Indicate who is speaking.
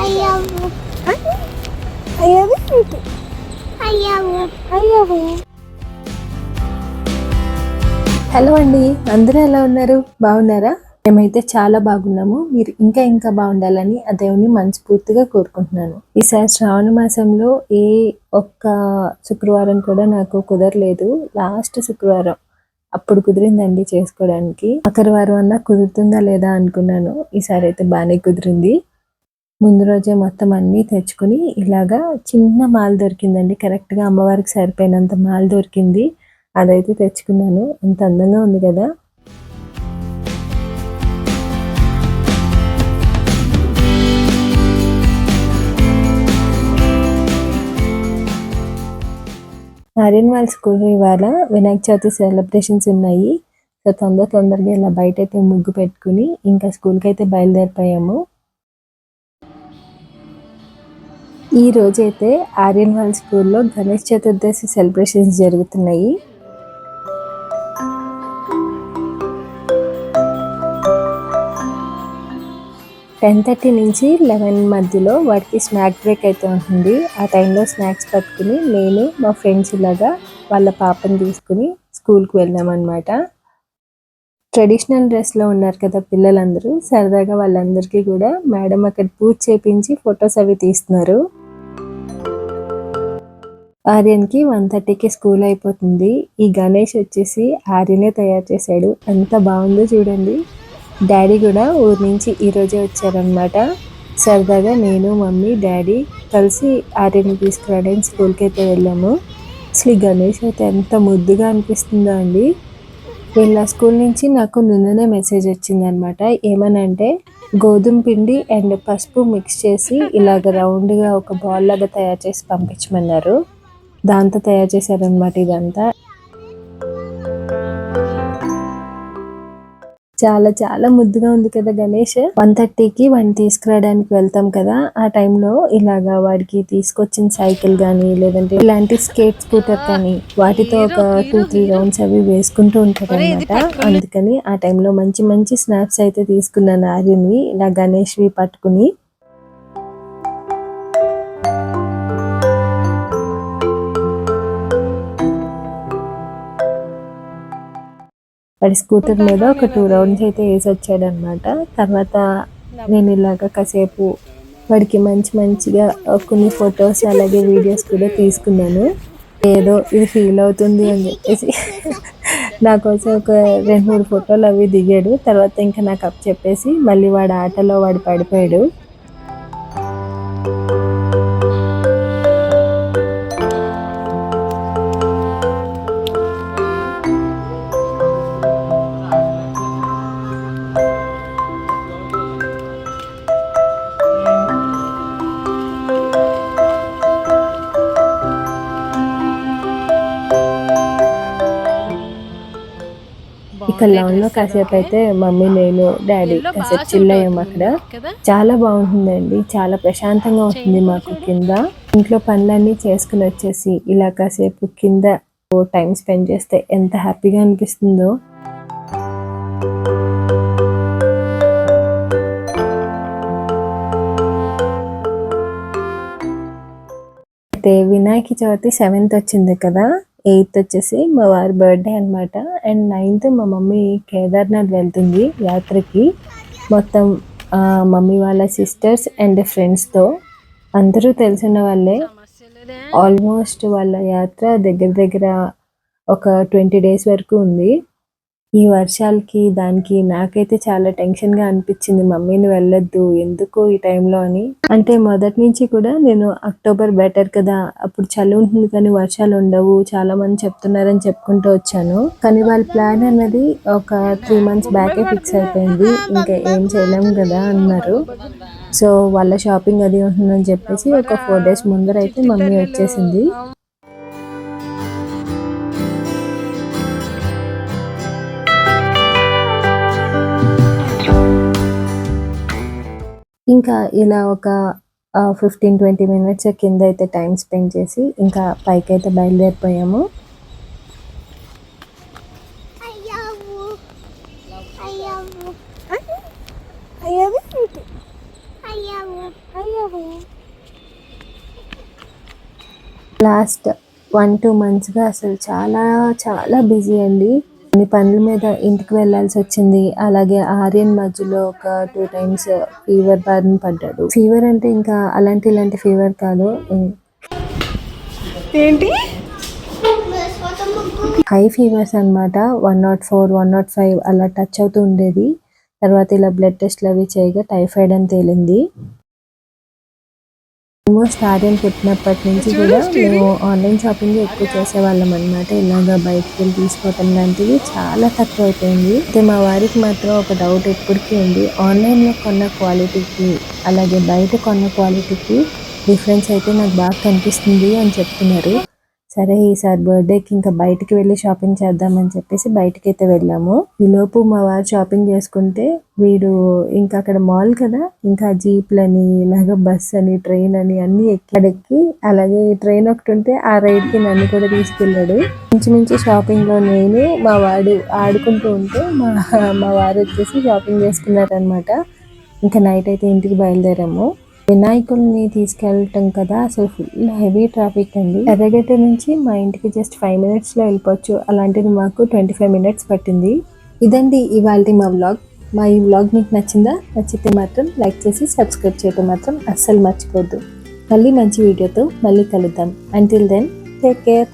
Speaker 1: అయ్యవ్వు
Speaker 2: అయ్యవి hello అండి అందరూ ఎలా ఉన్నారు? బాగున్నారా? మేమైతే చాలా బాగున్నాము. మీరు ఇంకా ఇంకా బాగుండాలని ఆ దేవుని మనస్ఫూర్తిగా కోరుకుంటున్నాను. ఈసారి శ్రావణ మాసంలో ఏ ఒక్క శుక్రవారం కూడా నాకు కుదరలేదు. లాస్ట్ శుక్రవారం అప్పుడు కుదిరిందండి చేసుకోవడానికి. ఆఖరి వారం అన్నా కుదురుతుందా లేదా అనుకున్నాను. ఈసారి అయితే బాగానే కుదిరింది. ముందు రోజే మొత్తం అన్నీ తెచ్చుకుని ఇలాగా చిన్న మాల్ దొరికిందండి. కరెక్ట్గా అమ్మవారికి సరిపోయినంత మాల దొరికింది. అదైతే తెచ్చుకున్నాను. అంత అందంగా ఉంది కదా. ఆర్యన్ వాళ్ళ స్కూల్ ఇవాళ వినాయక చవితి సెలబ్రేషన్స్ ఉన్నాయి. సో తొందర తొందరగా ఇలా బయట అయితే ముగ్గు పెట్టుకుని ఇంకా స్కూల్కి అయితే బయలుదేరిపోయాము. ఈ రోజైతే ఆర్యన్ వాళ్ళ స్కూల్లో గణేష్ చతుర్దశి సెలబ్రేషన్స్ జరుగుతున్నాయి. టెన్ థర్టీ నుంచి లెవెన్ మధ్యలో వాడికి స్నాక్ బ్రేక్ అయితే ఉంటుంది. ఆ టైంలో స్నాక్స్ పట్టుకుని నేను మా ఫ్రెండ్స్ ఇలాగా వాళ్ళ పాపని తీసుకుని స్కూల్కి వెళ్ళామన్నమాట ట్రెడిషనల్ డ్రెస్లో ఉన్నారు కదా పిల్లలందరూ సరదాగా వాళ్ళందరికీ కూడా మేడం అక్కడ పూజ చేపించి ఫొటోస్ అవి తీస్తున్నారు. ఆర్యన్కి వన్ థర్టీకి స్కూల్ అయిపోతుంది. ఈ గణేష్ వచ్చేసి ఆర్యనే తయారు చేశాడు. ఎంత బాగుందో చూడండి. డాడీ కూడా ఊరి నుంచి ఈరోజే వచ్చారనమాట సరదాగా నేను మమ్మీ డాడీ కలిసి ఆర్యని తీసుకురావడానికి స్కూల్కి అయితే వెళ్ళాము. అసలు ఈ గణేష్ అయితే ఎంత ముద్దుగా అనిపిస్తుందో అండి. వీళ్ళ స్కూల్ నుంచి నాకు నిన్ననే మెసేజ్ వచ్చిందనమాట ఏమనంటే గోధుమ పిండి అండ్ పసుపు మిక్స్ చేసి ఇలాగ రౌండ్గా ఒక బాల్ లాగా తయారు చేసి పంపించమన్నారు. దాంతో తయారు చేశారనమాట ఇదంతా. చాలా చాలా ముద్దుగా ఉంది కదా గణేష్. వన్ థర్టీకి వాడిని తీసుకురావడానికి వెళ్తాం కదా. ఆ టైంలో ఇలాగా వాడికి తీసుకొచ్చిన సైకిల్ కానీ లేదంటే ఇలాంటి స్కేట్ స్కూటర్ కానీ వాటితో ఒక టూ త్రీ రౌండ్స్ అవి వేసుకుంటూ ఉంటారు అనమాట అందుకని ఆ టైంలో మంచి మంచి స్నాప్స్ అయితే తీసుకున్నాను ఆర్యన్వి. ఇలా గణేష్వి పట్టుకుని వాడి స్కూటర్ మీద ఒక టూ రౌండ్స్ అయితే వేసి వచ్చాడనమాట. తర్వాత నేను ఇలాగ కాసేపు వాడికి మంచి మంచిగా కొన్ని ఫొటోస్ అలాగే వీడియోస్ కూడా తీసుకున్నాను. ఏదో ఇది ఫీల్ అవుతుంది అని చెప్పేసి నా కోసం ఒక రెండు మూడు ఫోటోలు అవి దిగాడు. తర్వాత ఇంకా నాకు అప్ చెప్పేసి మళ్ళీ వాడు ఆటలో వాడు పడిపోయాడు. ఇక లాన్లో కాసేపు అయితే మమ్మీ నేను డాడీ కాసేపు చిల్ అయ్యాం అక్కడ. చాలా బాగుంటుందండి. చాలా ప్రశాంతంగా ఉంటుంది మాకు కింద. ఇంట్లో పనులన్నీ చేసుకుని వచ్చేసి ఇలా కాసేపు కింద టైం స్పెండ్ చేస్తే ఎంత హ్యాపీగా అనిపిస్తుందో. అయితే వినాయక చవితి సెవెంత్ వచ్చింది కదా? ఎయిత్ వచ్చేసి మా వారి బర్త్డే అన్నమాట. అండ్ నైన్త్ మా మమ్మీ కేదార్నాథ్ వెళ్తుంది యాత్రకి. మొత్తం మమ్మీ వాళ్ళ సిస్టర్స్ అండ్ ఫ్రెండ్స్తో అందరూ తెలిసిన వాళ్ళే. ఆల్మోస్ట్ వాళ్ళ యాత్ర దగ్గర దగ్గర ఒక ట్వంటీ డేస్ వరకు ఉంది. ఈ వర్షాలకి దానికి నాకైతే చాలా టెన్షన్గా అనిపించింది మమ్మీని వెళ్ళొద్దు. ఎందుకు ఈ టైంలో? అని. అంటే మొదటి నుంచి కూడా నేను అక్టోబర్ బెటర్ కదా. అప్పుడు చలి ఉంటుంది కానీ వర్షాలు ఉండవు. చాలా మంది చెప్తున్నారని చెప్పుకుంటూ వచ్చాను. కానీ వాళ్ళ ప్లాన్ అన్నది ఒక త్రీ మంత్స్ బ్యాకే ఫిక్స్ అయిపోయింది. ఇంకా ఏం చేయలేము కదా అన్నారు. సో వాళ్ళ షాపింగ్ అది ఉంటుందని చెప్పేసి ఒక ఫోర్ డేస్ ముందర అయితే మమ్మీ వచ్చేసింది. ఇంకా ఇలా ఒక ఫిఫ్టీన్ ట్వంటీ మినిట్స్ కింద అయితే టైం స్పెండ్ చేసి ఇంకా పైకి అయితే బయలుదేరిపోయాము లాస్ట్ వన్ టూ మంత్స్గా అసలు చాలా చాలా బిజీ అండి. కొన్ని పనుల మీద ఇంటికి వెళ్ళాల్సి వచ్చింది. అలాగే ఆర్యన్ మధ్యలో ఒక టూ టైమ్స్ ఫీవర్ బారిన పడ్డాడు. ఫీవర్ అంటే ఇంకా అలాంటి ఇలాంటి ఫీవర్ కాదు.
Speaker 3: ఏంటి?
Speaker 2: హై ఫీవర్స్ అన్నమాట. One naught four one naught five అలా టచ్ అవుతూ ఉండేది. తర్వాత ఇలా బ్లడ్ టెస్ట్లు అవి చేయగా టైఫాయిడ్ అని తేలింది. ఆల్మోస్ట్ ఆర్యన్ పుట్టినప్పటి నుంచి కూడా మేము ఆన్లైన్ షాపింగ్ ఎక్కువ చేసేవాళ్ళం అనమాట ఇలాగా బయటకు వెళ్ళి తీసుకోవటం లాంటివి చాలా తక్కువ అయిపోయింది. అయితే మా వారికి మాత్రం ఒక డౌట్ ఎప్పటికీ ఉంది. ఆన్లైన్లో కొన్న క్వాలిటీకి అలాగే బయట కొన్న క్వాలిటీకి డిఫరెన్స్ అయితే నాకు బాగా కనిపిస్తుంది అని చెప్తున్నారు. సరే ఈసారి బర్త్డేకి ఇంకా బయటికి వెళ్ళి షాపింగ్ చేద్దామని చెప్పేసి బయటికి అయితే వెళ్ళాము ఈలోపు మా వారు షాపింగ్ చేసుకుంటే వీడు ఇంకా అక్కడ మాల్ కదా ఇంకా జీప్లని ఇలాగ బస్ అని ట్రైన్ అని అన్ని ఎక్కడెక్కి అలాగే ట్రైన్ ఒకటి ఉంటే ఆ రైడ్కి నన్ను కూడా తీసుకెళ్ళాడు. ఇంచుమించు షాపింగ్ షాపింగ్లో నేను మా వాడు ఆడుకుంటూ ఉంటే మా మా వారు వచ్చేసి షాపింగ్ చేసుకున్నారనమాట ఇంకా నైట్ అయితే ఇంటికి బయలుదేరాము. వినాయకుడిని తీసుకెళ్ళటం కదా అసలు ఫుల్ హెవీ ట్రాఫిక్ అండి. ఎర్రగడ్డ నుంచి మా ఇంటికి జస్ట్ ఫైవ్ మినిట్స్లో వెళ్ళిపోవచ్చు. అలాంటిది మాకు ట్వంటీ ఫైవ్ మినిట్స్ పట్టింది. ఇదండి ఇవాళ మా వ్లాగ్ మా ఈ వ్లాగ్ మీకు నచ్చిందా? నచ్చితే మాత్రం లైక్ చేసి సబ్స్క్రైబ్ చేయటం మాత్రం అస్సలు మర్చిపోద్దు మళ్ళీ మంచి వీడియోతో మళ్ళీ కలుద్దాం. Until then take care